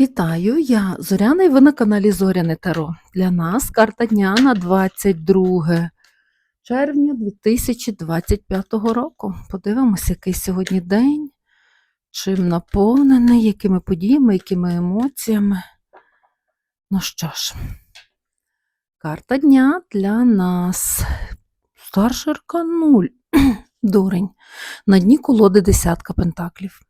Вітаю, я Зоряна і ви на каналі Зоряне Таро. Для нас карта дня на 22 червня 2025 року. Подивимося, який сьогодні день, чим наповнений, якими подіями, якими емоціями. Ну що ж, карта дня для нас. Старший аркан 0. Дурень. На дні колоди десятка пентаклів.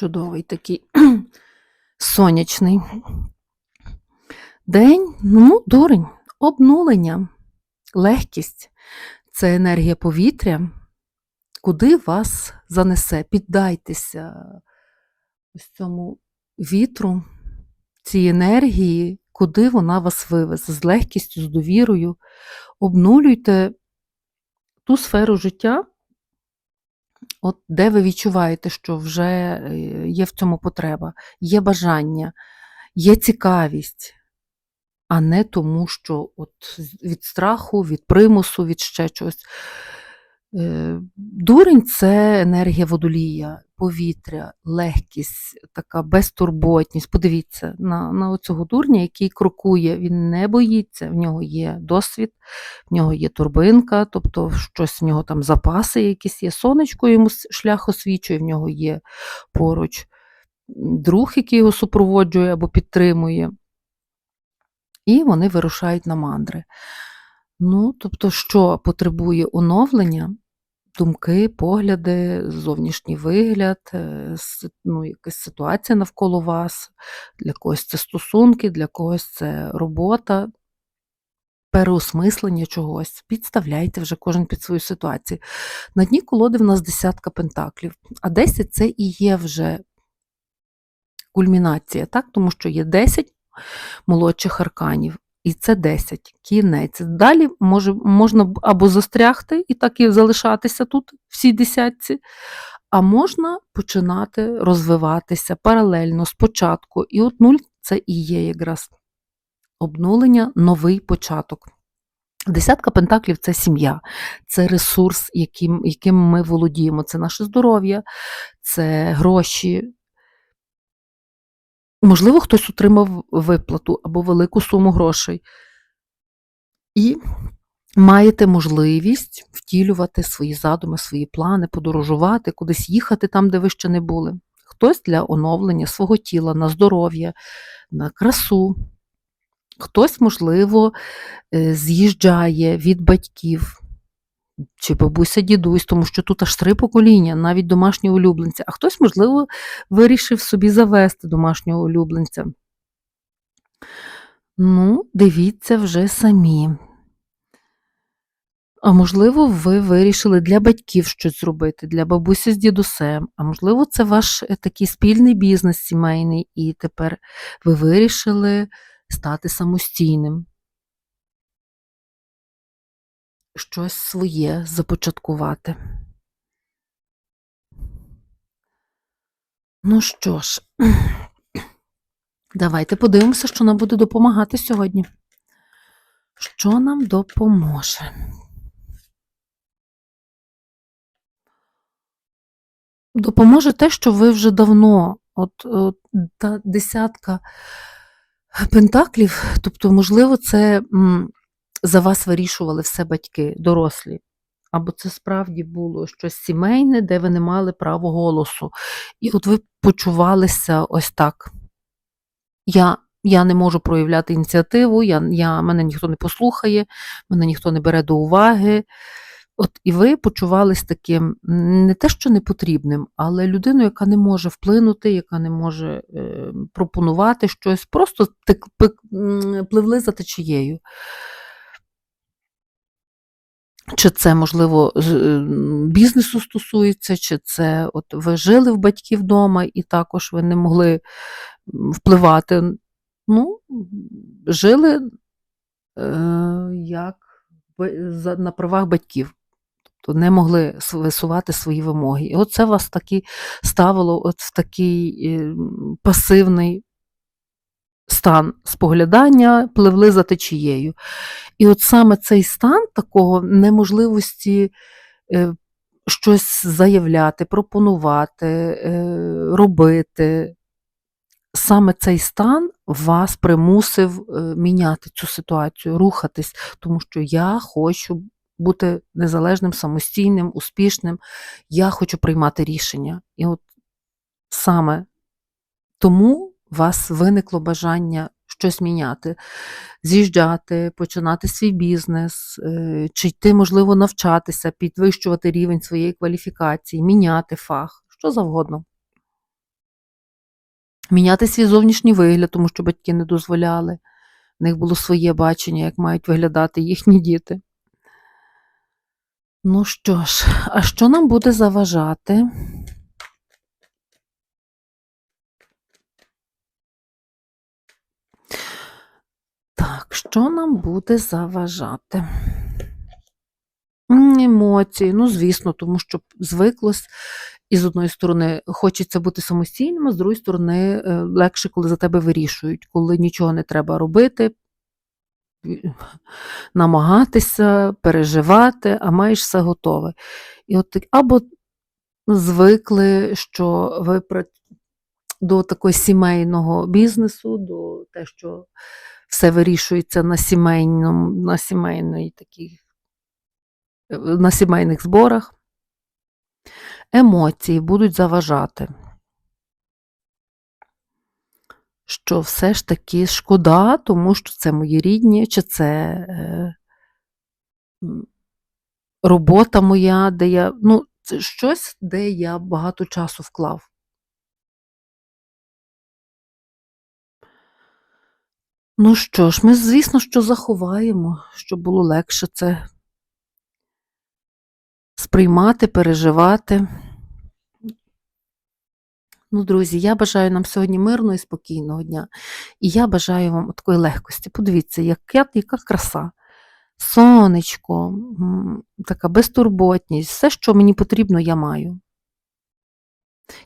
Чудовий такий сонячний день, ну, дурень, обнулення, легкість це енергія повітря, куди вас занесе. Піддайтеся цьому вітру, цій енергії, куди вона вас вивезе, з легкістю, з довірою. Обнулюйте ту сферу життя, От де ви відчуваєте, що вже е, є в цьому потреба, є бажання, є цікавість, а не тому, що от від страху, від примусу, від ще чогось. Е, Дурень це енергія водолія, повітря, легкість, така безтурботність. Подивіться на на цього дурня, який крокує, він не боїться, в нього є досвід, в нього є турбинка, тобто щось в нього там запаси якісь є. Сонечко йому шлях освічує, в нього є поруч друг, який його супроводжує або підтримує. І вони вирушають на мандри. Ну, тобто, що потребує оновлення, думки, погляди, зовнішній вигляд, е, ну, якась ситуація навколо вас, для когось це стосунки, для когось це робота, переосмислення чогось. Підставляйте вже кожен під свою ситуацію. На дні колоди в нас десятка пентаклів, а 10 це і є вже кульмінація, так? тому що є 10 молодших арканів. І це 10, кінець. Далі може, можна або застрягти і так і залишатися тут, всій десятці, а можна починати розвиватися паралельно спочатку. І от нуль це і є якраз обнулення, новий початок. Десятка пентаклів це сім'я, це ресурс, яким, яким ми володіємо. Це наше здоров'я, це гроші, Можливо, хтось отримав виплату або велику суму грошей. І маєте можливість втілювати свої задуми, свої плани, подорожувати, кудись їхати там, де ви ще не були. Хтось для оновлення свого тіла, на здоров'я, на красу. Хтось, можливо, е, з'їжджає від батьків, чи бабуся дідусь, тому що тут аж три покоління, навіть домашні улюбленці, а хтось, можливо, вирішив собі завести домашнього улюбленця. Ну, дивіться вже самі. А можливо, ви вирішили для батьків щось зробити, для бабусі з дідусем, а можливо, це ваш е, такий спільний бізнес сімейний, і тепер ви вирішили стати самостійним. Щось своє започаткувати. Ну що ж, давайте подивимося, що нам буде допомагати сьогодні. Що нам допоможе? Допоможе те, що ви вже давно, от, от та десятка пентаклів, тобто, можливо, це за вас вирішували все батьки, дорослі. Або це справді було щось сімейне, де ви не мали права голосу. І от ви почувалися ось так. Я я не можу проявляти ініціативу, я, я, мене ніхто не послухає, мене ніхто не бере до уваги. От І ви почувались таким не те, що непотрібним, але людиною, яка не може вплинути, яка не може е, пропонувати щось, просто тик, пик, пливли за течією. Чи це, можливо, е, бізнесу стосується, чи це от ви жили в батьків вдома і також ви не могли впливати. Ну, жили е, як на правах батьків, тобто не могли висувати свої вимоги. І оце вас таки ставило от в такий е, пасивний стан споглядання, пливли за течією. І от саме цей стан такого неможливості е, щось заявляти, пропонувати, е, робити, саме цей стан вас примусив е, міняти цю ситуацію, рухатись, тому що я хочу бути незалежним, самостійним, успішним, я хочу приймати рішення. І от саме тому вас виникло бажання щось міняти, з'їжджати, починати свій бізнес, е, чи йти, можливо, навчатися, підвищувати рівень своєї кваліфікації, міняти фах, що завгодно. Міняти свій зовнішній вигляд, тому що батьки не дозволяли. В них було своє бачення, як мають виглядати їхні діти. Ну що ж, а що нам буде заважати? Так, що нам буде заважати? Емоції, ну, звісно, тому що звиклось, і з одної сторони хочеться бути самостійним, а з другої сторони е, легше, коли за тебе вирішують, коли нічого не треба робити, намагатися, переживати, а маєш все готове. І от або звикли, що ви до такого сімейного бізнесу, до те, що все вирішується на сімейному, на сімейної такій, е, на сімейних зборах. Емоції будуть заважати. Що все ж таки шкода, тому що це мої рідні, чи це е, робота моя, де я, ну, щось, де я багато часу вклав. Ну що ж, ми, звісно, що заховаємо, щоб було легше це сприймати, переживати. Ну, друзі, я бажаю нам сьогодні мирного і спокійного дня. І я бажаю вам такої легкості. Подивіться, яка, яка краса. Сонечко, така безтурботність, все, що мені потрібно, я маю.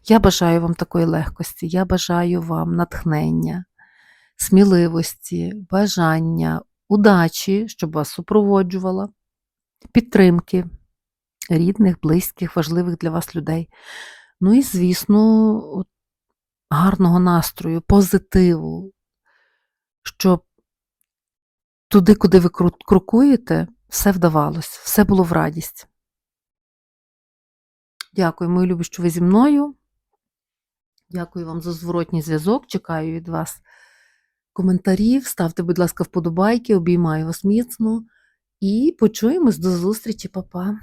Я бажаю вам такої легкості, я бажаю вам натхнення, сміливості, бажання, удачі, щоб вас супроводжувала, підтримки рідних, близьких, важливих для вас людей. Ну і, звісно, гарного настрою, позитиву, щоб туди, куди ви крокуєте, все вдавалось, все було в радість. Дякую, мої любі, що ви зі мною. Дякую вам за зворотній зв'язок. Чекаю від вас коментарів. Ставте, будь ласка, вподобайки, обіймаю вас міцно. І почуємось до зустрічі, Па-па.